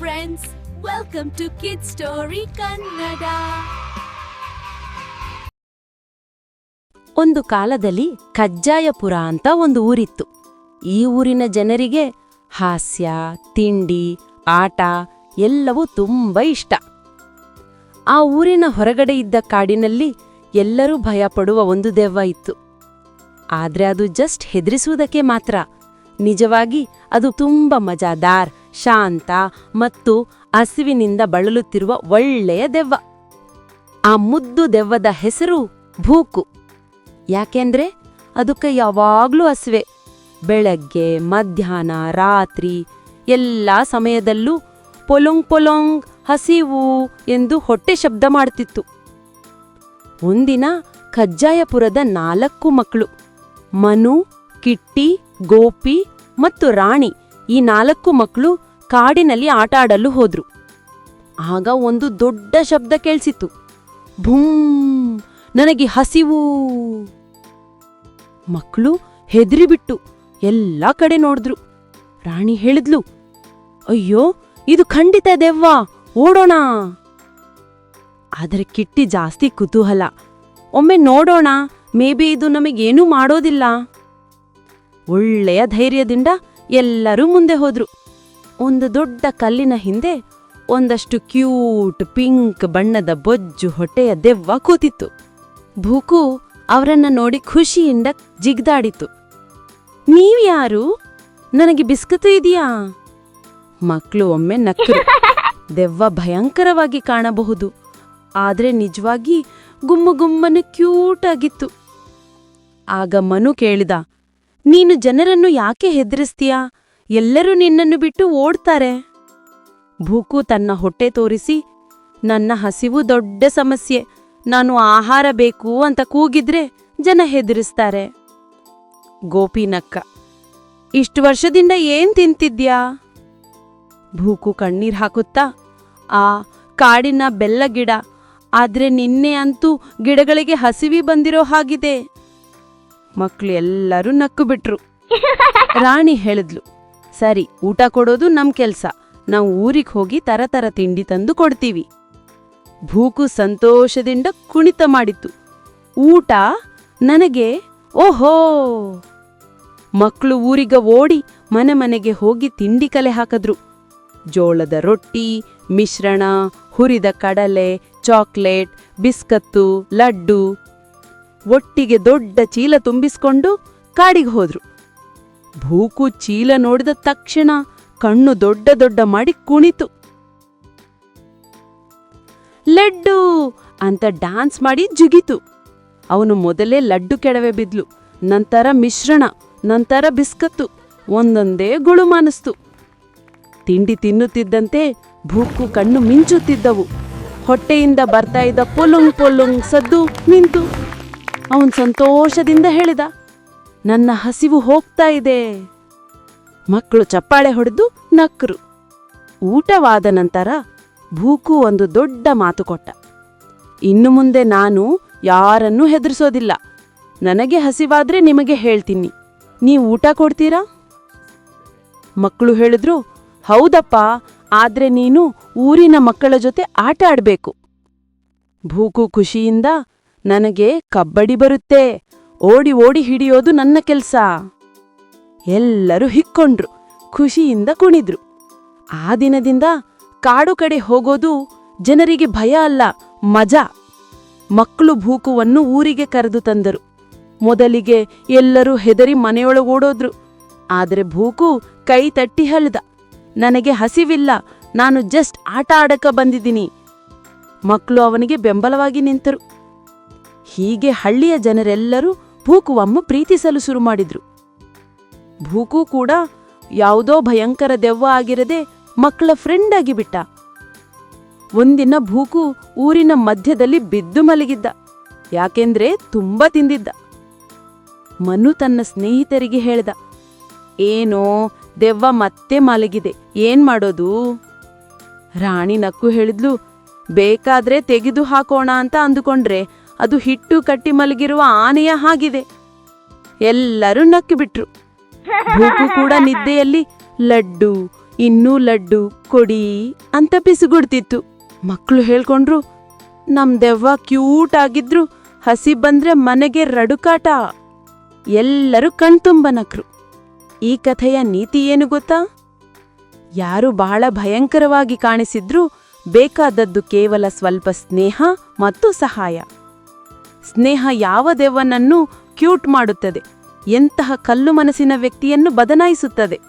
friends, welcome to Kid Story Kannada. ಒಂದು ಕಾಲದಲ್ಲಿ ಕಜ್ಜಾಯಪುರ ಅಂತ ಒಂದು ಊರಿತ್ತು. ಈ ಊರಿನ ಜನರಿಗೆ ಹಾಸ್ಯ ತಿಂಡಿ ಆಟ ಎಲ್ಲವೂ ತುಂಬ ಇಷ್ಟ. ಆ ಊರಿನ ಹೊರಗಡೆ ಇದ್ದ ಕಾಡಿನಲ್ಲಿ ಎಲ್ಲರೂ ಭಯಪಡುವ ಒಂದು ದೆವ್ವ ಇತ್ತು. ಆದ್ರೆ ಅದು ಜಸ್ಟ್ ಹೆದರಿಸುವುದಕ್ಕೆ ಮಾತ್ರ. ನಿಜವಾಗಿ ಅದು ತುಂಬ ಮಜಾದಾರ್ ಶಾಂತ ಮತ್ತು ಹಸಿವಿನಿಂದ ಬಳಲುತ್ತಿರುವ ಒಳ್ಳೆಯ ದೆವ್ವ. ಆ ಮುದ್ದು ದೆವ್ವದ ಹೆಸರು ಭೂಕು. ಯಾಕೆಂದ್ರೆ ಅದಕ್ಕೆ ಯಾವಾಗ್ಲೂ ಹಸಿವೆ. ಬೆಳಗ್ಗೆ, ಮಧ್ಯಾಹ್ನ, ರಾತ್ರಿ ಎಲ್ಲ ಸಮಯದಲ್ಲೂ ಪೊಲೊಂಗ್ ಪೊಲೊಂಗ್ ಹಸಿವು ಎಂದು ಹೊಟ್ಟೆ ಶಬ್ದ ಮಾಡ್ತಿತ್ತು. ಒಂದಿನ ಕಜ್ಜಾಯಪುರದ ನಾಲ್ಕು ಮಕ್ಕಳು, ಮನು, ಕಿಟ್ಟಿ, ಗೋಪಿ ಮತ್ತು ರಾಣಿ ಈ ನಾಲ್ಕು ಮಕ್ಕಳು ಕಾಡಿನಲ್ಲಿ ಆಟ ಆಡಲು ಹೋದ್ರು. ಆಗ ಒಂದು ದೊಡ್ಡ ಶಬ್ದ ಕೇಳಿಸಿತು ಭೂಮ್ ನನಗೆ ಹಸಿವು. ಮಕ್ಕಳು ಹೆದರಿಬಿಟ್ಟು ಎಲ್ಲ ಕಡೆ ನೋಡಿದ್ರು. ರಾಣಿ ಹೇಳಿದ್ಲು, ಅಯ್ಯೋ, ಇದು ಖಂಡಿತ ದೆವ್ವ, ಓಡೋಣ. ಆದರೆ ಕಿಟ್ಟಿ ಜಾಸ್ತಿ ಕುತೂಹಲ, ಒಮ್ಮೆ ನೋಡೋಣ ಮೇಬಿ ಇದು ನಮಗೇನೂ ಮಾಡೋದಿಲ್ಲ. ಒಳ್ಳೆಯ ಧೈರ್ಯದಿಂದ ಎಲ್ಲರೂ ಮುಂದೆ ಹೋದ್ರು. ಒಂದು ದೊಡ್ಡ ಕಲ್ಲಿನ ಹಿಂದೆ ಒಂದಷ್ಟು ಕ್ಯೂಟ್ ಪಿಂಕ್ ಬಣ್ಣದ ಬೊಜ್ಜು ಹೊಟ್ಟೆಯ ದೆವ್ವ ಕೂತಿತ್ತು. ಭೂಕು ಅವರನ್ನ ನೋಡಿ ಖುಷಿಯಿಂದ ಜಿಗ್ದಾಡಿತು ನೀವ್ಯಾರು ನನಗೆ ಬಿಸ್ಕತ್ತು ಇದೆಯಾ? ಮಕ್ಕಳು ಒಮ್ಮೆ ನಕ್ಕರು. ದೆವ್ವ ಭಯಂಕರವಾಗಿ ಕಾಣಬಹುದು. ಆದ್ರೆ ನಿಜವಾಗಿ ಗುಮ್ಮ ಗುಮ್ಮನೆ ಕ್ಯೂಟ್ ಆಗಿತ್ತು ಆಗ ಮನು ಕೇಳಿದ ನೀನು ಜನರನ್ನು ಯಾಕೆ ಹೆದರಿಸ್ತೀಯಾ? ಎಲ್ಲರೂ ನಿನ್ನನ್ನು ಬಿಟ್ಟು ಓಡ್ತಾರೆ. ಭೂಕು ತನ್ನ ಹೊಟ್ಟೆ ತೋರಿಸಿ, ನನ್ನ ಹಸಿವು ದೊಡ್ಡ ಸಮಸ್ಯೆ, ನಾನು ಆಹಾರ ಬೇಕು ಅಂತ ಕೂಗಿದ್ರೆ ಜನ ಹೆದರಿಸ್ತಾರೆ. ಗೋಪಿನಕ್ಕ ಇಷ್ಟು ವರ್ಷದಿಂದ ಏನ್ ತಿಂತಿದ್ಯಾ? ಭೂಕು ಕಣ್ಣೀರ್ ಹಾಕುತ್ತಾ, ಆ ಕಾಡಿನ ಬೆಲ್ಲ ಗಿಡ, ಆದ್ರೆ ನಿನ್ನೆ ಅಂತೂ ಗಿಡಗಳಿಗೆ ಹಸಿವಿ ಬಂದಿರೋ ಹಾಗಿದೆ. ಮಕ್ಳು ಎಲ್ಲರೂ ನಕ್ಕು ಬಿಟ್ರು ರಾಣಿ ಹೇಳಿದ್ಲು, ಸರಿ, ಊಟ ಕೊಡೋದು ನಮ್ ಕೆಲ್ಸ. ನಾವು ಊರಿಗೆ ಹೋಗಿ ತರತರ ತಿಂಡಿ ತಂದು ಕೊಡ್ತೀವಿ. ಭೂಕು ಸಂತೋಷದಿಂದ ಕುಣಿತ ಮಾಡಿತ್ತು. ಊಟ ನನಗೆ, ಓಹೋ! ಮಕ್ಕಳು ಊರಿಗ ಓಡಿ ಮನೆ ಮನೆಗೆ ಹೋಗಿ ತಿಂಡಿ ಕಲೆ ಹಾಕದ್ರು. ಜೋಳದ ರೊಟ್ಟಿ, ಮಿಶ್ರಣ, ಹುರಿದ ಕಡಲೆ, ಚಾಕ್ಲೇಟ್, ಬಿಸ್ಕತ್ತು, ಲಡ್ಡು. ಒಟ್ಟಿಗೆ ದೊಡ್ಡ ಚೀಲ ತುಂಬಿಸ್ಕೊಂಡು ಕಾಡಿಗೆ ಹೋದ್ರು. ಭೂಕು ಚೀಲ ನೋಡಿದ ತಕ್ಷಣ ಕಣ್ಣು ದೊಡ್ಡ ದೊಡ್ಡ ಮಾಡಿ ಕುಣಿತು. ಲಡ್ಡು ಅಂತ ಡ್ಯಾನ್ಸ್ ಮಾಡಿ ಜಿಗಿತು. ಅವನು ಮೊದಲೇ ಲಡ್ಡು ಕೆಡವೆ ಬಿದ್ಲು, ನಂತರ ಮಿಶ್ರಣ, ನಂತರ ಬಿಸ್ಕತ್ತು, ಒಂದೊಂದೇ ಗುಳುಮಾನಿಸ್ತು ತಿಂಡಿ ತಿನ್ನುತ್ತಿದ್ದಂತೆ ಭೂಕು ಕಣ್ಣು ಮಿಂಚುತ್ತಿದ್ದವು. ಹೊಟ್ಟೆಯಿಂದ ಬರ್ತಾ ಇದ್ದ ಪೊಲುಂಗ್ ಪೊಲುಂಗ್ ಸದ್ದು ನಿಂತು. ಅವನ್ ಸಂತೋಷದಿಂದ ಹೇಳಿದ, ನನ್ನ ಹಸಿವು ಹೋಗ್ತಾ ಇದೆ. ಮಕ್ಕಳು ಚಪ್ಪಾಳೆ ಹೊಡೆದು ನಕ್ಕರು ಊಟವಾದ ನಂತರ ಭೂಕು ಒಂದು ದೊಡ್ಡ ಮಾತು ಕೊಟ್ಟ, ಇನ್ನು ಮುಂದೆ ನಾನು ಯಾರನ್ನೂ ಹೆದರಿಸೋದಿಲ್ಲ. ನನಗೆ ಹಸಿವಾದ್ರೆ ನಿಮಗೆ ಹೇಳ್ತೀನಿ. ನೀವು ಊಟ ಕೊಡ್ತೀರಾ? ಮಕ್ಕಳು ಹೇಳಿದ್ರು, ಹೌದಪ್ಪ, ಆದ್ರೆ ನೀನು ಊರಿನ ಮಕ್ಕಳ ಜೊತೆ ಆಟ ಆಡಬೇಕು. ಭೂಕು ಖುಷಿಯಿಂದ ನನಗೆ ಕಬ್ಬಡಿ ಬರುತ್ತೆ. ಓಡಿ ಓಡಿ ಹಿಡಿಯೋದು ನನ್ನ ಕೆಲ್ಸ. ಎಲ್ಲರೂ ಹಿಕ್ಕೊಂಡ್ರು, ಖುಷಿಯಿಂದ ಕುಣಿದ್ರು. ಆ ದಿನದಿಂದ ಕಾಡು ಕಡೆ ಹೋಗೋದು ಜನರಿಗೆ ಭಯ ಅಲ್ಲ, ಮಜಾ. ಮಕ್ಕಳು ಭೂಕುವನ್ನು ಊರಿಗೆ ಕರೆದು ತಂದರು. ಮೊದಲಿಗೆ ಎಲ್ಲರೂ ಹೆದರಿ ಮನೆಯೊಳಗೋಡೋದ್ರು ಆದರೆ ಭೂಕು ಕೈ ತಟ್ಟಿ ಹೇಳ್ದ ನನಗೆ ಹಸಿವಿಲ್ಲ, ನಾನು ಜಸ್ಟ್ ಆಟ ಆಡಕ ಬಂದಿದ್ದೀನಿ. ಮಕ್ಕಳು ಅವನಿಗೆ ಬೆಂಬಲವಾಗಿ ನಿಂತರು. ಹೀಗೆ ಹಳ್ಳಿಯ ಜನರೆಲ್ಲರೂ ಭೂಕುವಮ್ಮ ಪ್ರೀತಿಸಲು ಶುರು ಮಾಡಿದ್ರು. ಭೂಕು ಕೂಡ ಯಾವುದೋ ಭಯಂಕರ ದೆವ್ವ ಆಗಿರದೆ ಮಕ್ಕಳ ಫ್ರೆಂಡ್ ಆಗಿಬಿಟ್ಟ ಒಂದಿನ ಭೂಕು ಊರಿನ ಮಧ್ಯದಲ್ಲಿ ಬಿದ್ದು ಮಲಗಿದ್ದ. ಯಾಕೆಂದ್ರೆ ತುಂಬಾ ತಿಂದಿದ್ದ. ಮನು ತನ್ನ ಸ್ನೇಹಿತರಿಗೆ ಹೇಳ್ದ, ಏನೋ ದೆವ್ವ ಮತ್ತೆ ಮಲಗಿದೆ, ಏನ್ ಮಾಡೋದು? ರಾಣಿ ನಕ್ಕು ಹೇಳಿದ್ಲು, ಬೇಕಾದ್ರೆ ತೆಗೆದು ಹಾಕೋಣ ಅಂತ ಅಂದುಕೊಂಡ್ರೆ ಅದು ಹಿಟ್ಟು ಕಟ್ಟಿ ಮಲಗಿರುವ ಆನೆಯ ಹಾಗಿದೆ. ಎಲ್ಲರೂ ನಕ್ಕಿಬಿಟ್ರು. ಭೂಕು ಕೂಡ ನಿದ್ದೆಯಲ್ಲಿ ಲಡ್ಡು, ಇನ್ನೂ ಲಡ್ಡು, ಕೊಡಿ ಅಂತ ಪಿಸುಗುಡ್ತಿತ್ತು ಮಕ್ಕಳು ಹೇಳ್ಕೊಂಡ್ರು, ನಮ್ ದೆವ್ವ ಕ್ಯೂಟ್ ಆಗಿದ್ರು, ಹಸಿ ಬಂದ್ರೆ ಮನೆಗೆ ರಡುಕಾಟ. ಎಲ್ಲರೂ ಕಣ್ತುಂಬ ನಕ್ರು. ಈ ಕಥೆಯ ನೀತಿ ಏನು ಗೊತ್ತಾ? ಯಾರು ಬಹಳ ಭಯಂಕರವಾಗಿ ಕಾಣಿಸಿದ್ರೂ ಬೇಕಾದದ್ದು ಕೇವಲ ಸ್ವಲ್ಪ ಸ್ನೇಹ ಮತ್ತು ಸಹಾಯ. ಸ್ನೇಹ ಯಾವ ದೆವ್ವನನ್ನೂ ಕ್ಯೂಟ್ ಮಾಡುತ್ತದೆ? ಎಂತಹ ಕಲ್ಲು ಮನಸ್ಸಿನ ವ್ಯಕ್ತಿಯನ್ನು ಬದಲಾಯಿಸುತ್ತದೆ?